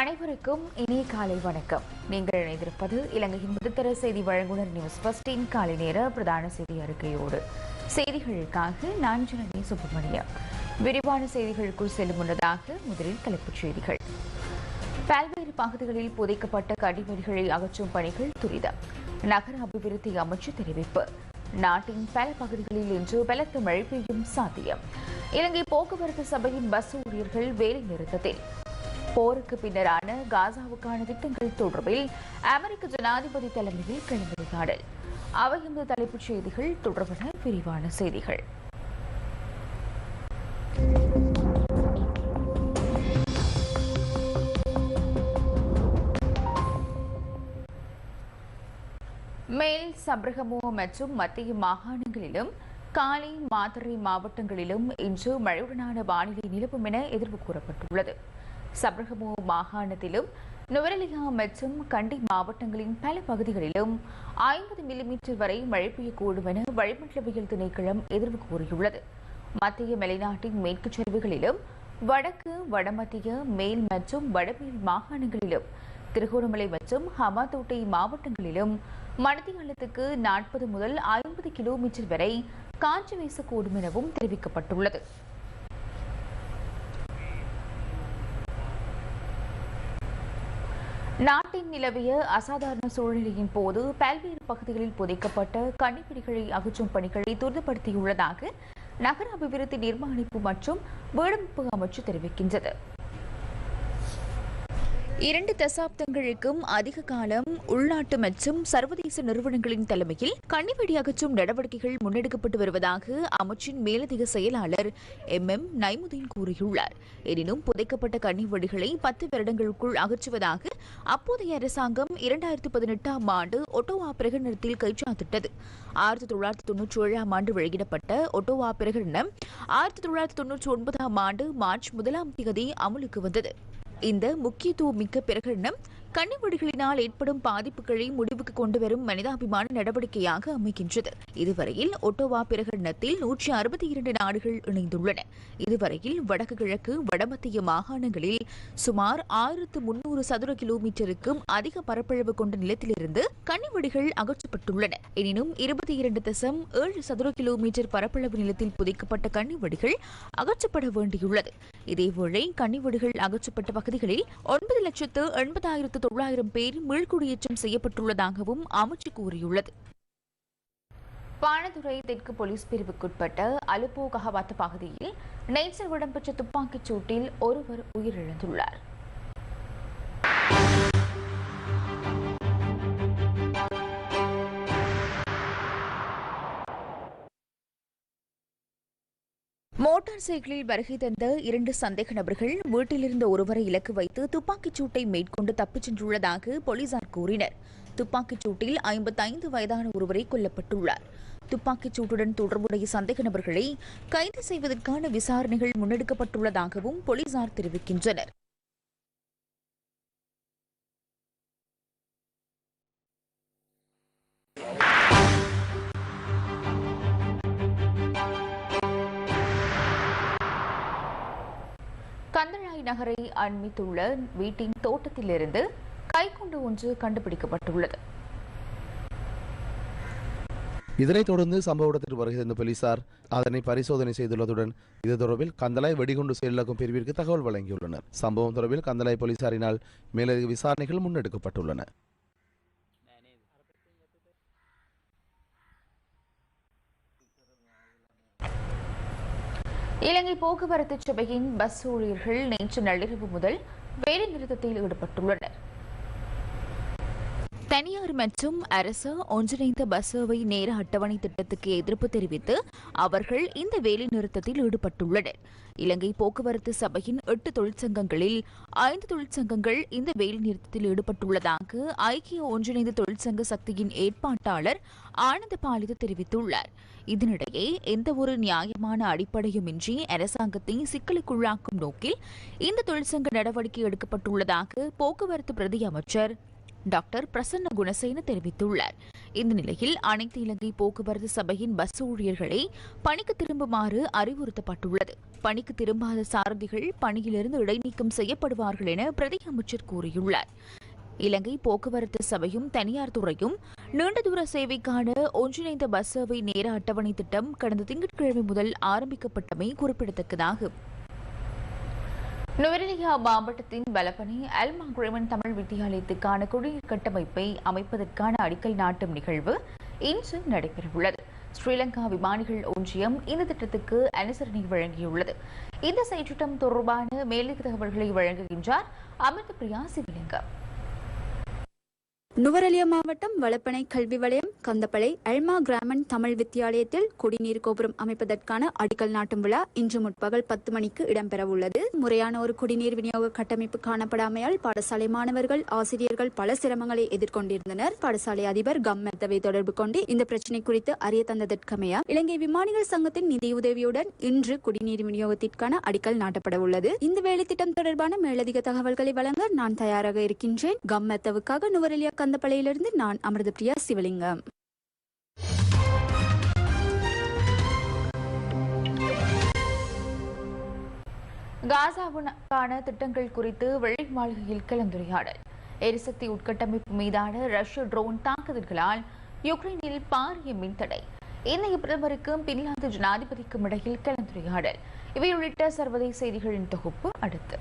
அனைவருக்கும் இனிய காலை வணக்கம். நீங்கள் இணைந்திருப்பது இலங்கையின் முதத்தர செய்தி வழங்குனர் நியூஸ் பஸ்டின் காலை நேர பிரதான செய்தி அறிக்கையோடு. செய்திகளுக்காக நான் ஜனனி சுப்பிரமணியம். விரிவான செய்திகளுக்குள் செல்லும் முன்னதாக முதலில் தலைப்புச் செய்திகள். பல்வேறு பகுதிகளில் புதைக்கப்பட்ட கடிவெடிகளை அகற்றும் பணிகள் துரிதம். நகர அபிவிருத்தி அமைச்சு தெரிவிப்பு. நாட்டின் பல பகுதிகளில் இன்று பலத்த மழை பெய்யும் சாத்தியம். இலங்கை போக்குவரத்து சபையின் பஸ் ஊழியர்கள் வேலை நிறுத்தத்தில். போருக்கு பின்னரான காசாவுக்கான திட்டங்கள் தொடர்பில் அமெரிக்க ஜனாதிபதி தலைமையில் கலந்துரையாடல். அவை இந்த தலைப்புச் செய்திகள் தொடர்பான விரிவான செய்திகள். மேல் சப்ரகமோ மற்றும் மத்திய மாகாணங்களிலும் காலி மாதிரி மாவட்டங்களிலும் இன்று மழையுடனான வானிலை நிலவும் என எதிர்வு கூறப்பட்டுள்ளது. சப்ரகமு மாகாணத்திலும் நுவரெலியா மற்றும் கண்டி மாவட்டங்களின் பல பகுதிகளிலும் ஐம்பது மில்லிமீட்டர் வரை மழை பெய்யக்கூடும் என வளிமண்டலவியல் திணைக்களம் எதிர்வு கூறியுள்ளது. மத்திய மலைநாட்டின் மேற்கு சரிவுகளிலும் வடக்கு வடமத்திய மேல் மற்றும் வடமேல் மாகாணங்களிலும் திருகோணமலை மற்றும் ஹமாதோட்டை மாவட்டங்களிலும் மணித்தியாலத்துக்கு நாற்பது முதல் ஐம்பது கிலோமீட்டர் வரை காற்று வீசக்கூடும் எனவும் தெரிவிக்கப்பட்டுள்ளது. நாட்டின் நிலவிய அசாதாரண சூழ்நிலையின் போது பல்வேறு பகுதிகளில் புதைக்கப்பட்ட கண்ணிப்பிடிகளை அகற்றும் பணிகளை துரிதப்படுத்தியுள்ளதாக நகர அபிவிருத்தி நிர்மாணிப்பு மற்றும் வீடமைப்பு அமைச்சு தெரிவிக்கின்றது. இரண்டு தசாப்தங்களுக்கும் அதிக காலம் உள்நாட்டு மற்றும் சர்வதேச நிறுவனங்களின் தலைமையில் கண்ணிவெடி அகற்றும் நடவடிக்கைகள் முன்னெடுக்கப்பட்டு வருவதாக அமைச்சின் மேலதிக செயலாளர் எம். எம். நைமுதீன் கூறியுள்ளார். எனினும் புதைக்கப்பட்ட கண்ணிவெடிகளை பத்து வருடங்களுக்குள் அகற்றுவதாக அப்போதைய அரசாங்கம் இரண்டாயிரத்தி பதினெட்டாம் ஆண்டு ஒட்டோவா பிரகடனத்தில் கைச்சாத்திட்டது. ஆயிரத்தி தொள்ளாயிரத்தி தொன்னூற்றி ஏழாம் ஆண்டு வெளியிடப்பட்ட ஒட்டோவா பிரகடனம் ஆயிரத்தி தொள்ளாயிரத்தி தொன்னூற்றி ஒன்பதாம் ஆண்டு மார்ச் முதலாம் தேதி அமலுக்கு வந்தது. இந்த முக்கியத்துவமிக்க பிரகடனம் கண்ணிவெடிகளினால் ஏற்படும் பாதிப்புகளை முடிவுக்கு கொண்டுவரும் மனிதாபிமான நடவடிக்கையாக அமைகின்றது. இதுவரையில் ஒட்டோவா பிரகடனத்தில் நூற்றி அறுபத்தி இரண்டு நாடுகள் இணைந்துள்ளன. இதுவரையில் வடக்கு கிழக்கு வடமத்திய மாகாணங்களில் சுமார் ஆயிரத்து முன்னூறு சதுர கிலோமீட்டருக்கும் அதிக பரப்பளவு கொண்ட நிலத்திலிருந்து கண்ணிவெடிகள் அகற்றப்பட்டுள்ளன. எனினும் இருபத்தி இரண்டு தசம் ஏழு சதுர கிலோமீட்டர் பரப்பளவு நிலத்தில் புதைக்கப்பட்ட கண்ணிவெடிகள் அகற்றப்பட வேண்டியுள்ளது. இதேவேளை கனிவீடுகள் அகற்றப்பட்ட பகுதிகளில் ஒன்பது லட்சத்து எண்பதாயிரத்து தொள்ளாயிரம் பேர் மீள்குடியேற்றம் செய்யப்பட்டுள்ளதாகவும் அமைச்சு கூறியுள்ளது. பாணதுறை தெற்கு போலீஸ் பிரிவுக்குட்பட்ட அலுப்போ பகுதியில் நேற்று இடம்பெற்ற துப்பாக்கிச் சூட்டில் ஒருவர் உயிரிழந்துள்ளார். மோட்டார் சைக்கிளில் வருகை தந்த இரண்டு சந்தேக நபர்கள் வீட்டிலிருந்த ஒருவரை இலக்கு வைத்து துப்பாக்கிச் சூட்டை மேற்கொண்டு தப்பிச் சென்றுள்ளதாக போலீசார் கூறினர். துப்பாக்கிச் சூட்டில் ஐம்பத்தைந்து வயதான ஒருவரை கொல்லப்பட்டுள்ளார். துப்பாக்கிச் சூட்டுடன் தொடர்புடைய சந்தேக நபர்களை கைது செய்வதற்கான விசாரணைகள் முன்னெடுக்கப்பட்டுள்ளதாகவும் போலீசார் தெரிவிக்கின்றனர். கந்தளாய் நகரை அண்மித்துள்ள வீட்டின் தோட்டத்திலிருந்து கைக்குண்டு ஒன்று கண்டுபிடிக்கப்பட்டுள்ளது. இதனைத் தொடர்ந்து சம்பவ இடத்திற்கு வருகை போலீசார் அதனை பரிசோதனை செய்துள்ளதுடன் இது தொடர்பில் கந்தளாய் வெடிகுண்டு செயலாக்கும் பிரிவிற்கு தகவல் வழங்கியுள்ளனர். சம்பவம் தொடர்பில் கந்தளாய் போலீசாரினால் மேலதிக விசாரணைகள் முன்னெடுக்கப்பட்டுள்ளன. இலங்கை போக்குவரத்து சபையின் பஸ் ஊழியர்கள் நேற்று நள்ளிரவு முதல் வேலை நிறுத்தத்தில் ஈடுபட்டுள்ளனர். தனியார் மற்றும் அரசு ஒன்றிணைந்த பஸ் சேவை நேர அட்டவணை திட்டத்துக்கு எதிர்ப்பு தெரிவித்து அவர்கள் இந்த வேலைநிறுத்தத்தில் ஈடுபட்டுள்ளனர். இலங்கை போக்குவரத்து சபையின் எட்டு தொழிற்சங்கங்களில் ஐந்து தொழிற்சங்கங்கள் இந்த வேலைநிறுத்தத்தில் ஈடுபட்டுள்ளதாக ஐக்கிய ஒன்றிணைந்த தொழிற்சங்க சக்தியின் ஏற்பாட்டாளர் ஆனந்த பாலித தெரிவித்துள்ளார். இதனிடையே எந்தவொரு நியாயமான அடிப்படையுமின்றி அரசாங்கத்தை சிக்கலுக்குள்ளாக்கும் நோக்கில் இந்த தொழிற்சங்க நடவடிக்கை எடுக்கப்பட்டுள்ளதாக போக்குவரத்து பிரதி அமைச்சர் டாக்டர் பிரசன்ன குணசேன தெரிவித்துள்ளார். இந்த நிலையில் அனைத்து இலங்கை போக்குவரத்து சபையின் பஸ் ஊழியர்களை பணிக்கு திரும்புமாறு அறிவுறுத்தப்பட்டுள்ளது. பணிக்கு திரும்பாத சாரதிகள் பணியிலிருந்து இடைநீக்கம் செய்யப்படுவார்கள் என பிரதி அமைச்சர் கூறியுள்ளார். இலங்கை போக்குவரத்து சபையும் தனியார் துறையும் நீண்ட தூர சேவைக்கான ஒன்றிணைந்த பஸ் சேவை நேர அட்டவணை திட்டம் கடந்த திங்கட்கிழமை முதல் ஆரம்பிக்கப்பட்டமை குறிப்பிடத்தக்கதாகும். நுவரெலியா மாவட்டத்தின் பலப்பனி அல்மாகுரமன் தமிழ் வித்தியாலயத்துக்கான குடிநீர் கட்டமைப்பை அமைப்பதற்கான அடிக்கல் நாட்டும் நிகழ்வு இன்று நடைபெறவுள்ளது. ஸ்ரீலங்கா விமானிகள் ஒன்றியம் இந்த திட்டத்துக்கு அனுசரணை வழங்கியுள்ளது. இந்த செயற்றிட்டம் தொடர்பான மேலதிக தகவல்களை வழங்குகின்றார் அமிர்த பிரியா சிவலிங்கம். நுவரெலியா மாவட்டம் வளப்பனை கல்வி வலயம் கந்தப்பளை அல்மா கிராமன் தமிழ் வித்தியாலயத்தில் குடிநீர் கோபுரம் அமைப்பதற்கான அடிக்கல் நாட்டும் விழா இன்று முற்பகல் பத்து மணிக்கு இடம்பெறவுள்ளது முறையான ஒரு குடிநீர் விநியோக கட்டமைப்பு காணப்படாமையால் பாடசாலை மாணவர்கள் ஆசிரியர்கள் பல சிரமங்களை எதிர்கொண்டிருந்தனர். பாடசாலை அதிபர் கம் மெத்தவை தொடர்பு கொண்டு இந்த பிரச்சினை குறித்து அறிய தந்ததற்கமையா? இலங்கை விமானிகள் சங்கத்தின் நிதியுதவியுடன் இன்று குடிநீர் விநியோகத்திற்கான அடிக்கல் நாட்டப்பட உள்ளது. இந்த வேலை திட்டம் தொடர்பான மேலதிக தகவல்களை வழங்க நான் தயாராக இருக்கின்றேன். கம் மெத்தவுக்காக நுவரெலியா கந்தப்பளையிலிருந்து நான் அமிர்தபிரியா சிவலிங்கம். காசாவுக்கான திட்டங்கள் குறித்து வெள்ளை மாளிகையில் கலந்துரையாடல். எரிசக்தி உட்கட்டமைப்பு மீதான ரஷ்ய ட்ரோன் தாக்குதல்களால் யுக்ரைனில் பாரிய மின்தடை. இந்திய பிரதமருக்கும் பின்லாந்து ஜனாதிபதிக்கும் இடையில் கலந்துரையாடல். இவை உள்ளிட்ட சர்வதேச செய்திகளின் தொகுப்பு அடுத்து.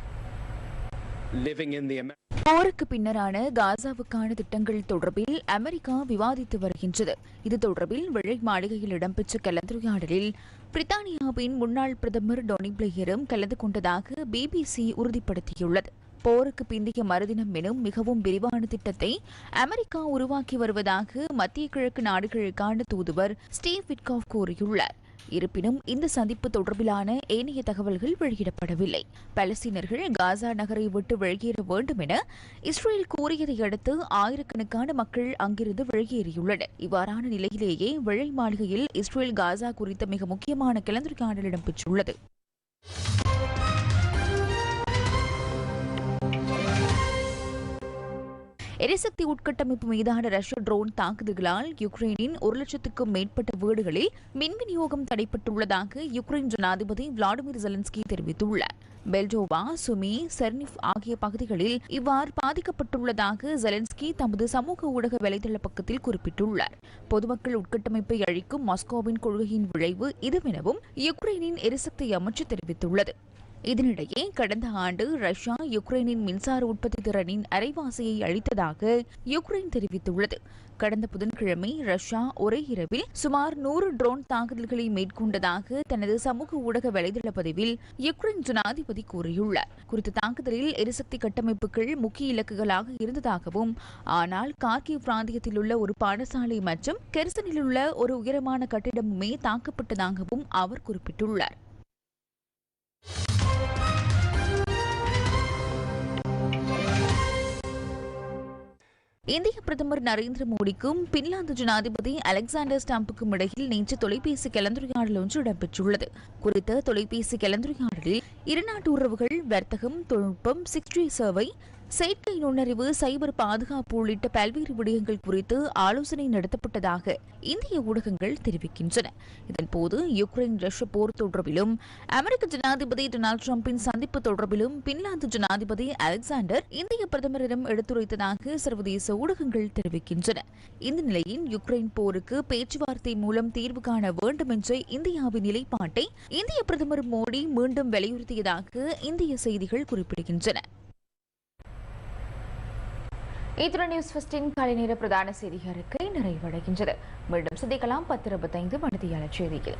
போருக்கு பின்னரான காசாவுக்கான திட்டங்கள் தொடர்பில் அமெரிக்கா விவாதித்து வருகின்றது. இது தொடர்பில் வெள்ளை மாளிகையில் இடம்பெற்ற கலந்துரையாடலில் பிரித்தானியாவின் முன்னாள் பிரதமர் டொனி பிளேயரும் கலந்து கொண்டதாக பிபிசி உறுதிப்படுத்தியுள்ளது. போருக்கு பிந்தைய மறுதினம் எனும் மிகவும் விரிவான திட்டத்தை அமெரிக்கா உருவாக்கி வருவதாக மத்திய கிழக்கு நாடுகளுக்கான தூதுவர் ஸ்டீவ் விட்காஃப் கூறியுள்ளார். இருப்பினும் இந்த சந்திப்பு தொடர்பிலான ஏனைய தகவல்கள் வெளியிடப்படவில்லை. பலஸ்தீனர்கள் காசா நகரை விட்டு வெளியேற வேண்டும் என இஸ்ரேல் கூறியதை அடுத்து ஆயிரக்கணக்கான மக்கள் அங்கிருந்து வெளியேறியுள்ளனர். இவ்வாறான நிலையிலேயே வெள்ளை மாளிகையில் இஸ்ரேல் காசா குறித்த மிக முக்கியமான கலந்துரையாடல் இடம்பெற்றுள்ளது. எரிசக்தி உட்கட்டமைப்பு மீதான ரஷ்ய ட்ரோன் தாக்குதல்களால் யுக்ரைனின் ஒரு லட்சத்துக்கும் மேற்பட்ட வீடுகளில் மின் விநியோகம் தடைப்பட்டுள்ளதாக யுக்ரைன் ஜனாதிபதி விளாடிமிர் ஜெலன்ஸ்கி தெரிவித்துள்ளார். பெல்டோவா சுமி செர்னிஃப் ஆகிய பகுதிகளில் இவ்வாறு பாதிக்கப்பட்டுள்ளதாக ஜெலன்ஸ்கி தமது சமூக ஊடக வலைதள பக்கத்தில் குறிப்பிட்டுள்ளார். பொதுமக்கள் உட்கட்டமைப்பை அழிக்கும் மாஸ்கோவின் கொள்கையின் விளைவு இதுவெனவும் யுக்ரைனின் எரிசக்தி அமைச்சு தெரிவித்துள்ளது. இதனிடையே கடந்த ஆண்டு ரஷ்யா யுக்ரைனின் மின்சார உற்பத்தி திறனின் அரைவாசியை அளித்ததாக யுக்ரைன் தெரிவித்துள்ளது. கடந்த புதன்கிழமை ரஷ்யா ஒரே இரவில் சுமார் நூறு ட்ரோன் தாக்குதல்களை மேற்கொண்டதாக தனது சமூக ஊடக வலைதள பதிவில் யுக்ரைன் ஜனாதிபதி கூறியுள்ளார். குறித்த தாக்குதலில் எரிசக்தி கட்டமைப்புகள் முக்கிய இலக்குகளாக இருந்ததாகவும் ஆனால் கார்கிவ் பிராந்தியத்தில் உள்ள ஒரு பாடசாலை மற்றும் கெர்சனில் உள்ள ஒரு உயரமான கட்டிடமுமே தாக்கப்பட்டதாகவும் அவர் குறிப்பிட்டுள்ளார். இந்திய பிரதமர் நரேந்திர மோடிக்கும் பின்லாந்து ஜனாதிபதி அலெக்சாண்டர் ஸ்டாம்புக்கும் இடையில் நேற்று தொலைபேசி கலந்துரையாடல் ஒன்று இடம்பெற்றுள்ளது. குறித்த தொலைபேசி கலந்துரையாடலில் இருநாட்டு உறவுகள் வர்த்தகம் தொழில்நுட்பம் சிக்ஸ்டி சேவை செயற்கை நுண்ணறிவு சைபர் பாதுகாப்பு உள்ளிட்ட பல்வேறு விடயங்கள் குறித்து ஆலோசனை நடத்தப்பட்டதாக இந்திய ஊடகங்கள் தெரிவிக்கின்றன. இதன்போது யுக்ரைன் ரஷ்ய போர் தொடர்பிலும் அமெரிக்க ஜனாதிபதி டொனால்டு டிரம்பின் சந்திப்பு தொடர்பிலும் பின்லாந்து ஜனாதிபதி அலெக்சாண்டர் இந்திய பிரதமரிடம் எடுத்துரைத்ததாக சர்வதேச ஊடகங்கள் தெரிவிக்கின்றன. இந்த நிலையில் யுக்ரைன் போருக்கு பேச்சுவார்த்தை மூலம் தீர்வு காண வேண்டும் என்ற இந்தியாவின் நிலைப்பாட்டை இந்திய பிரதமர் மோடி மீண்டும் வலியுறுத்தியதாக இந்திய செய்திகள் குறிப்பிடுகின்றன. இத்துடன் நியூஸ் ஃபஸ்டின் காலை நேர பிரதான செய்தி அறிக்கை நிறைவடைகின்றது. மீண்டும் சந்திக்கலாம். பத்து இருபத்தைந்து மணித்தியால செய்தியில்